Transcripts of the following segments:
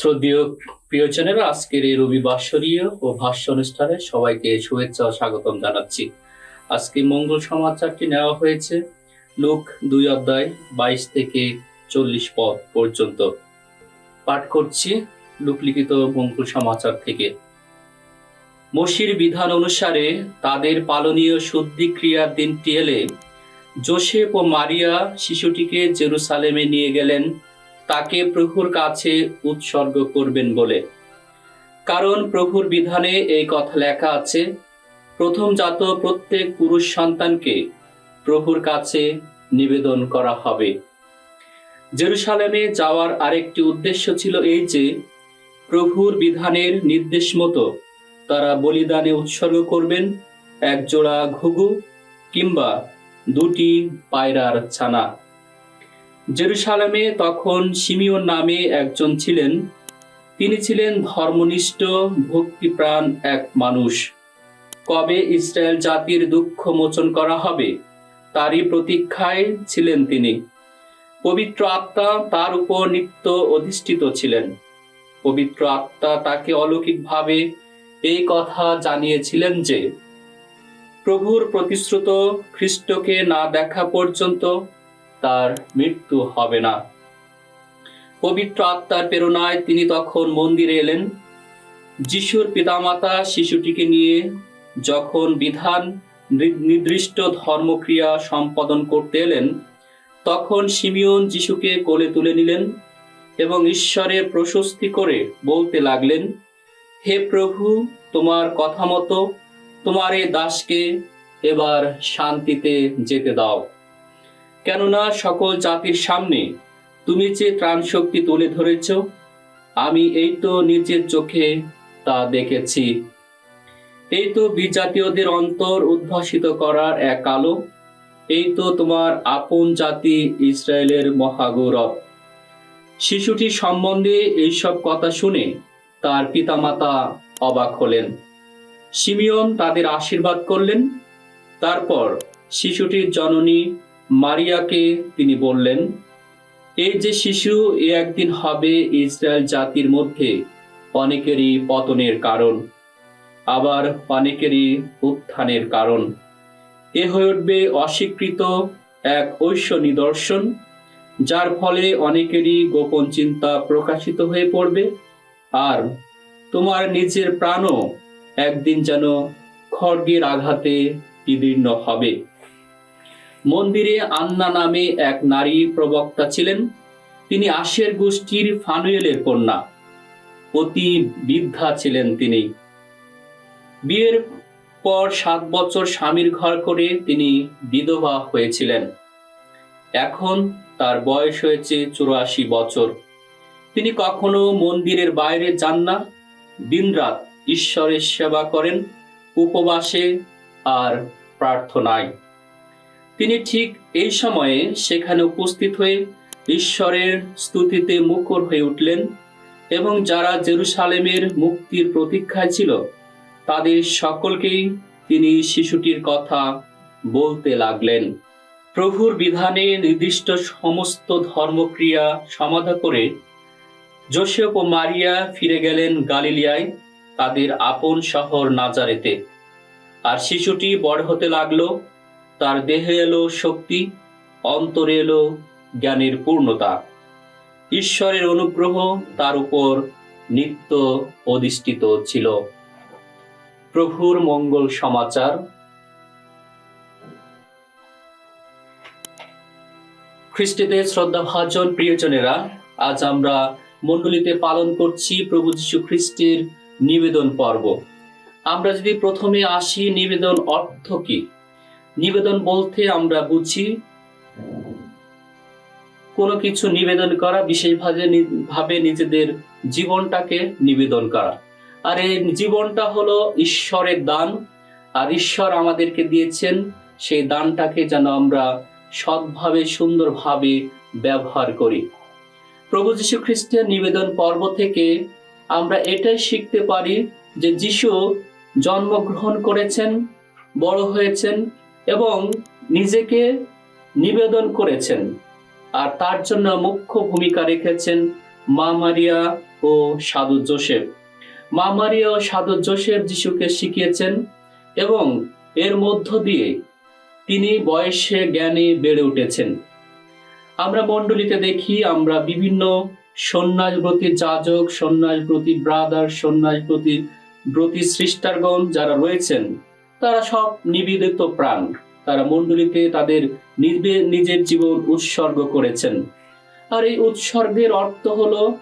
শ্রদ্ধীয় আজকের এই ও ভাষ্য অনুষ্ঠানে সবাইকে শুভেচ্ছা ও স্বাগতম জানাচ্ছি। আজকে মঙ্গল সমাচারটি নেওয়া হয়েছে লোক দুই অধ্যায় বাইশ থেকে চল্লিশ পদ পর্যন্ত। পাঠ করছি লোকলিখিত মঙ্গল সমাচার থেকে। মসির বিধান অনুসারে তাদের পালনীয় শুদ্ধি ক্রিয়ার দিনটি এলে, জোসেফ ও মারিয়া শিশুটিকে জেরুসালেমে নিয়ে গেলেন তাকে প্রভুর কাছে উৎসর্গ করবেন বলে। কারণ প্রভুর বিধানে এই কথা লেখা আছে, প্রথম জাত প্রত্যেক পুরুষ সন্তানকে প্রভুর কাছে নিবেদন করা হবে। জেরুসালেমে যাওয়ার আরেকটি উদ্দেশ্য ছিল এই যে, প্রভুর বিধানের নির্দেশ মতো তারা বলিদানে উৎসর্গ করবেন এক জোড়া ঘুঘু কিংবা দুটি পায়রার ছানা। জেরুসালেমে তখন সিমিয়ন নামে একজন ছিলেন। তিনি ছিলেন ধর্মনিষ্ঠ, ভক্তিপ্রাণ এক মানুষ। কবে ইসরায়েল জাতির দুঃখ মোচন করা হবে, তারই প্রতীক্ষায় ছিলেন তিনি। পবিত্র আত্মা তার উপর নিত্য অধিষ্ঠিত ছিলেন। পবিত্র আত্মা তাকে অলৌকিকভাবে এই কথা জানিয়েছিলেন যে, প্রভুর প্রতিশ্রুত খ্রিস্টকে না দেখা পর্যন্ত তার মৃত্যু হবে না। পবিত্র আত্মার প্রেরণায় তিনি তখন মন্দিরে এলেন। যিশুর পিতামাতা শিশুটিকে নিয়ে যখন বিধান নির্দিষ্ট ধর্মক্রিয়া সম্পাদন করতে এলেন, তখন সিমিয়ন যিশুকে কোলে তুলে নিলেন এবং ঈশ্বরের প্রশস্তি করে বলতে লাগলেন, হে প্রভু, তোমার কথা মতো তোমার এই দাসকে এবার শান্তিতে যেতে দাও। কেননা সকল জাতির সামনে তুমি যে ত্রাণ শক্তি তুলে ধরেছ, আমি এই তো নিজের চোখে তা দেখেছি। এই তো বিজাতীয়দের অন্তর উদ্ভাসিত করার এক আলো, এই তো তোমার আপন জাতি ইসরায়েলের মহাগৌরব। শিশুটি সম্বন্ধে এইসব কথা শুনে তার পিতামাতা অবাক হলেন। সিমিয়ন তাদের আশীর্বাদ করলেন। তারপর শিশুটির জননী মারিয়াকে তিনি বললেন এই যে শিশু, এ একদিন হবে ইসরায়েল জাতির মধ্যে অনেকেরই পতনের কারণ, আবার অনেকেরই উত্থানের কারণ। এ হয়ে উঠবে অস্বীকৃত এক ঐশ্য নিদর্শন, যার ফলে অনেকেরই গোপন চিন্তা প্রকাশিত হয়ে পড়বে, আর তোমার নিজের প্রাণও একদিন যেন খড়গের আঘাতে বিদীর্ণ হবে। মন্দিরে আন্না নামে এক নারী প্রবক্তা ছিলেন। তিনি আশের গোষ্ঠীর ফানুয়েলের কন্যা। অতি বৃদ্ধা ছিলেন তিনি। বিয়ের পর সাত বছর স্বামীর ঘর করে তিনি বিধবা হয়েছিলেন। এখন তার বয়স হয়েছে চুরাশি বছর। তিনি কখনো মন্দিরের বাইরে যান না। দিনরাত ঈশ্বরের সেবা করেন, উপবাসে আর প্রার্থনায়। তিনি ঠিক এই সময়ে সেখানে উপস্থিত হয়ে ঈশ্বরের স্তুতিতে মুখর হয়ে উঠলেন এবং যারা জেরুসালেমের মুক্তির প্রতীক্ষায় ছিল, তাদের সকলকেই তিনি শিশুটির কথা বলতে লাগলেন। প্রভুর বিধানে নির্দিষ্ট সমস্ত ধর্মক্রিয়া সমাধা করে জোসেফ ও মারিয়া ফিরে গেলেন গালিলিয়ায়, তাদের আপন শহর নাজারেতে। আর শিশুটি বড় হতে লাগল তার দেহে এলো শক্তি, অন্তরে এলো জ্ঞানের পূর্ণতা। ঈশ্বরের অনুগ্রহ তার উপর নিত্য অধিষ্ঠিত ছিল। প্রভুর মঙ্গল সমাচার। খ্রিস্টিতে শ্রদ্ধাভাজন প্রিয়জনেরা, আজ আমরা মণ্ডলীতে পালন করছি প্রভু যীশু খ্রিস্টের নিবেদন পর্ব। আমরা যদি প্রথমে আসি, নিবেদন অর্থ কি? নিবেদন বলতে আমরা বুঝি, কোনো কিছু নিবেদন করা বিশেষভাবে ভাবে নিজেদের জীবনটাকে নিবেদন করা। আর এই জীবনটা হলো ঈশ্বরের দান, আর ঈশ্বর আমাদেরকে দিয়েছেন সেই দানটাকে যেন আমরা সৎভাবে, সুন্দরভাবে ব্যবহার করি। প্রভু যীশু খ্রিস্টের নিবেদন পর্ব থেকে আমরা এটাই শিখতে পারি যে যিশু জন্মগ্রহণ করেছেন, বড় হয়েছেন এবং নিজেকে নিবেদন করেছেন। আর তার জন্য মুখ্য ভূমিকা রেখেছেন মা মারিয়া ও সাধু জোসেফ। মা মারিয়া ও সাধু জোসেফ যিশুকে শিখিয়েছেন এবং এর মধ্য দিয়ে তিনি বয়সে জ্ঞানে বেড়ে উঠেছেন। আমরা মণ্ডলীতে দেখি, আমরা বিভিন্ন সন্ন্যাসব্রতী যাজক, সন্ন্যাসব্রতী ব্রাদার, সন্ন্যাসব্রতী ব্রতী সৃষ্টারগণ যারা রয়েছেন তারা সব নিবেদিত প্রাণ। তারা মণ্ডলীতে তাদের নিজে- নিজের জীবন উৎসর্গ করেছেন। আর এই উৎসর্গের অর্থ হলো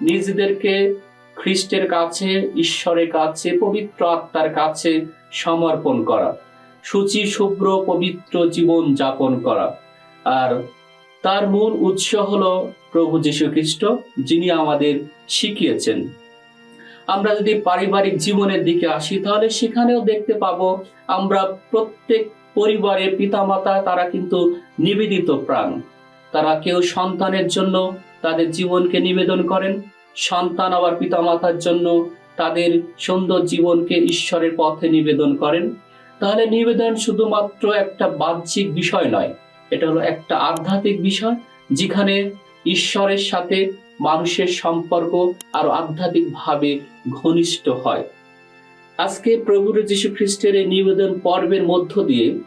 নিজেদেরকে খ্রিস্টের কাছে, ঈশ্বরের কাছে, পবিত্র আত্মার কাছে সমর্পণ করা। সূচি, শুভ্র, পবিত্র জীবন যাপন করা। আর তার মূল উৎস হলো প্রভু যীশু খ্রিস্ট যিনি আমাদের শিখিয়েছেন। আমরা যদি পারিবারিক জীবনের দিকে আসি, তাহলে সেখানেও দেখতে পাবো আমরা প্রত্যেক পরিবারের পিতামাতা, তারা কিন্তু নিবেদিত প্রাণ। তারা কেউ সন্তানের জন্য তাদের জীবনকে নিবেদন করেন, সন্তান আবার পিতামাতার জন্য তাদের সুন্দর জীবনকে ঈশ্বরের পথে নিবেদন করেন। তাহলে নিবেদন শুধুমাত্র একটা বাহ্যিক বিষয় নয়, এটা হলো একটা আধ্যাত্মিক বিষয়, যেখানে ঈশ্বরের সাথে মানুষের সম্পর্ক আরও আধ্যাত্মিকভাবে ঘনিষ্ঠ হয়। আজকে প্রভুর যীশু খ্রিস্টের এই নিবেদন পর্বের মধ্য দিয়ে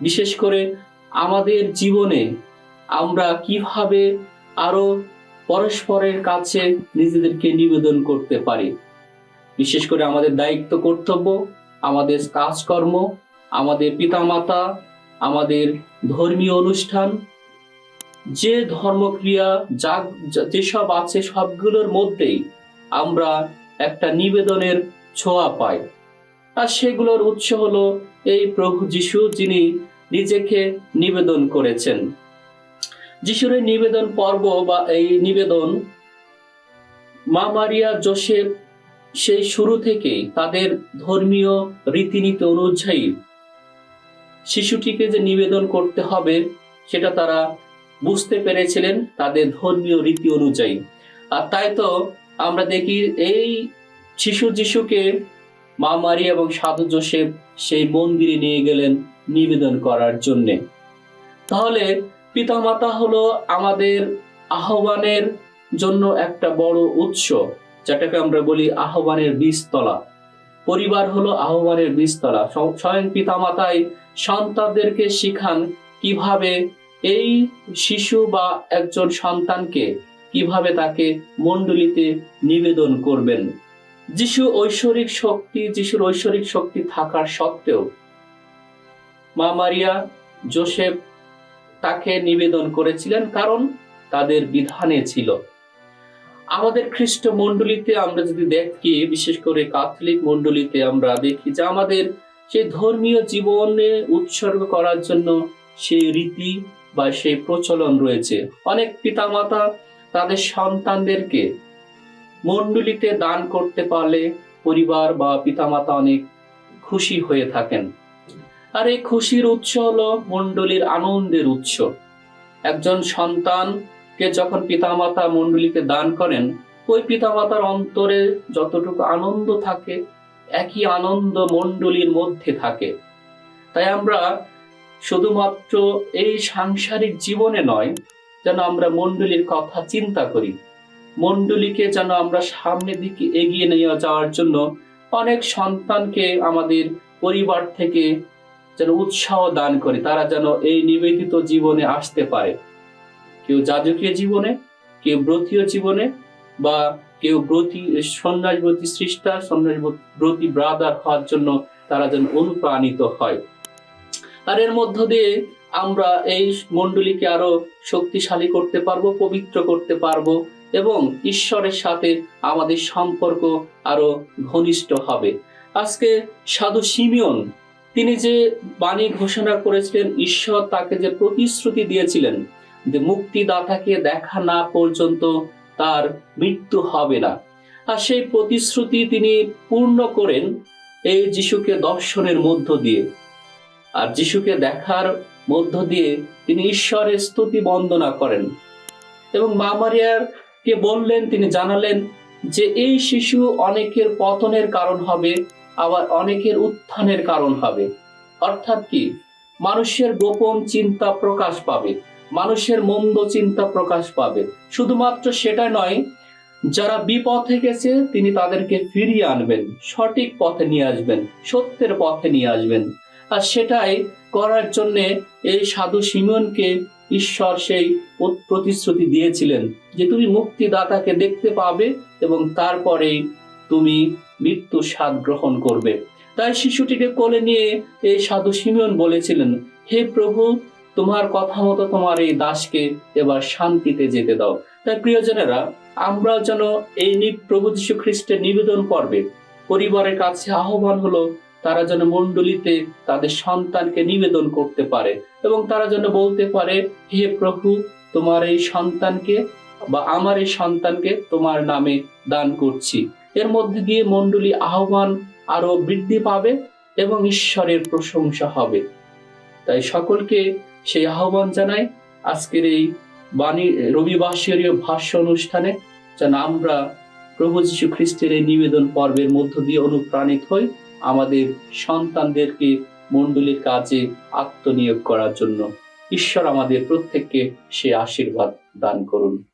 বিশেষ করে আমাদের জীবনে আমরা কীভাবে আরও পরস্পরের কাছে নিজেদেরকে নিবেদন করতে পারি। বিশেষ করে আমাদের দায়িত্ব কর্তব্য, আমাদের কাজকর্ম, আমাদের পিতামাতা, আমাদের ধর্মীয় অনুষ্ঠান যে ধর্মক্রিয়া, যা যেসব আছে সবগুলোর মধ্যেই আমরা একটা নিবেদনের ছোঁয়া পাই। আর সেগুলোর উৎস হলো এই প্রভু যিশু, যিনি নিজেকে নিবেদন করেছেন। যিশুর এই নিবেদন পর্ব বা এই নিবেদন মা মারিয়া, জোসেফ সেই শুরু থেকেই তাদের ধর্মীয় রীতিনীতি অনুযায়ী শিশুটিকে যে নিবেদন করতে হবে, সেটা তারা বুঝতে পেরেছিলেন তাদের ধর্মীয় রীতি অনুযায়ী। আর তাই তো আমরা দেখি এই শিশু যিশুকে মা মারি এবং সাধু জোসেফ সেই মন্দিরে নিয়ে গেলেন নিবেদন করার জন্যে। তাহলে পিতামাতা হলো আমাদের আহ্বানের জন্য একটা বড় উৎস, যেটাকে আমরা বলি আহ্বানের বীজতলা। পরিবার হলো আহ্বানের বীজতলা। স্ব- স্বয়ং পিতামাতাই সন্তানদেরকে শিখান কীভাবে এই শিশু বা একজন সন্তানকে কীভাবে তাকে মণ্ডলীতে নিবেদন করবেন? যিশু ঐশ্বরিক শক্তি, যিশুর ঐশ্বরিক শক্তি থাকার সত্ত্বেও মা মারিয়া, জোসেফ তাকে নিবেদন করেছিলেন কারণ তাদের বিধানে ছিল। আমাদের খ্রিস্ট মণ্ডলীতে আমরা যদি দেখি, বিশেষ করে ক্যাথলিক মণ্ডলীতে আমরা দেখি যে আমাদের সেই ধর্মীয় জীবনে উৎসর্গ করার জন্য সেই রীতি বা সেই প্রচলন রয়েছে। অনেক পিতামাতা তাদের সন্তানদেরকে মণ্ডলীতে দান করতে পারলে পরিবার বা পিতামাতা অনেক খুশি হয়ে থাকেন। আর এই খুশির উৎস হলো মণ্ডলীর আনন্দের উৎস। একজন সন্তানকে যখন পিতামাতা মণ্ডলীতে দান করেন, ওই পিতামাতার অন্তরে যতটুকু আনন্দ থাকে, একই আনন্দ মণ্ডলীর মধ্যে থাকে। তাই আমরা শুধুমাত্র এই সাংসারিক জীবনে নয়, যেন আমরা মণ্ডলীর কথা চিন্তা করি। মণ্ডলীকে যেন আমরা সামনের দিকে এগিয়ে নিয়ে যাওয়ার জন্য অনেক সন্তানকে আমাদের পরিবার থেকে যেন উৎসাহ দান করি, তারা যেন এই নিবেদিত জীবনে আসতে পারে। কেউ যাজকীয় জীবনে, কেউ ব্রতীয় জীবনে, বা কেউ ব্রতী সন্ন্যাস ব্রতী সৃষ্টা সন্ন্যাস ব্রতী, ব্রাদার হওয়ার জন্য তারা যেন অনুপ্রাণিত হয়। আর এর মধ্য দিয়ে আমরা এই মণ্ডলীকে আরও শক্তিশালী করতে পারব, পবিত্র করতে পারব এবং ঈশ্বরের সাথে আমাদের সম্পর্ক আরও ঘনিষ্ঠ হবে। আজকে সাধু সিমিয়ন, তিনি যে বাণী ঘোষণা করেছিলেন, ঈশ্বর তাকে যে প্রতিশ্রুতি দিয়েছিলেন যে মুক্তিদাতাকে দেখা না পর্যন্ত তার মৃত্যু হবে না, আর সেই প্রতিশ্রুতি তিনি পূর্ণ করেন এই যিশুকে দর্শনের মধ্য দিয়ে। আর যিশুকে দেখার মধ্য দিয়ে তিনি ঈশ্বরের স্তুতি বন্দনা করেন। এবং মা মারিয়ার কে বললেন, তিনি জানালেন যে এই শিশু অনেকের পতনের কারণ হবে, আবার অনেকের উত্থানের কারণ হবে। অর্থাৎ কি? মানুষের গোপন চিন্তা প্রকাশ পাবে, মানুষের মন্দ চিন্তা প্রকাশ পাবে। শুধুমাত্র সেটা নয়, যারা বিপথে গেছে তিনি তাদেরকে ফিরিয়ে আনবেন, সঠিক পথে নিয়ে আসবেন, সত্যের পথে নিয়ে আসবেন। আর সেটাই করার জন্যে এই সাধু সিমনকে ঈশ্বর সেই প্রতিশ্রুতি দিয়েছিলেন যে তুমি মুক্তিদাতাকে দেখতে পাবে এবং তারপরে তুমি মৃত্যু স্বাদ গ্রহণ করবে। তাই শিশুটিকে কোলে নিয়ে এই সাধু সিমিয়ন বলেছিলেন, হে প্রভু, তোমার কথা মতো তোমার এই দাসকে এবার শান্তিতে যেতে দাও। তাই প্রিয়জনেরা আমরা যেন এই প্রভু যীশু খ্রিস্টের নিবেদন পর্বে পরিবারের কাছে আহ্বান হলো তারা যেন মণ্ডলীতে তাদের সন্তানকে নিবেদন করতে পারে এবং তারা যেন বলতে পারে, হে প্রভু, তোমার এই সন্তানকে বা আমার এই সন্তানকে তোমার নামে দান করছি। এর মধ্যে দিয়ে মণ্ডলী আহ্বান আরও বৃদ্ধি পাবে এবং ঈশ্বরের প্রশংসা হবে। তাই সকলকে সেই আহ্বান জানাই, আজকের এই বাণী রবিবাসীয় ভাষ্য অনুষ্ঠানে যেন আমরা প্রভু যীশু খ্রিস্টের এই নিবেদন পর্বের মধ্য দিয়ে অনুপ্রাণিত হই। আমাদের সন্তানদেরকে মণ্ডলীর কাজে আত্মনিয়োগ করার জন্য। ঈশ্বর আমাদের প্রত্যেককে সে আশীর্বাদ দান করুন।